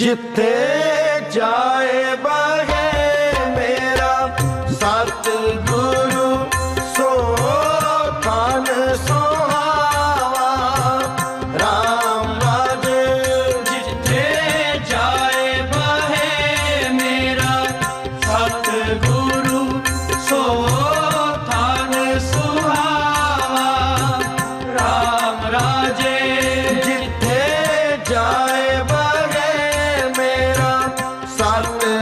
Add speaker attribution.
Speaker 1: ਜਿੱਥੇ ਜਾਏ ਬਹੇ ਮੇਰਾ ਸਤ ਗੁਰੂ ਸੋ ਤਨ ਸੋਹਾਵਾ। RAM ਰਾਜ
Speaker 2: ਜਿੱਥੇ ਜਾਏ ਬਹੇ ਮੇਰਾ ਸਤ ਗੁਰੂ ਸੋ ਤਨ ਸੋਹਾਵਾ। RAM ਰਾਜ
Speaker 1: ਜਿੱਥੇ ਜਾਏ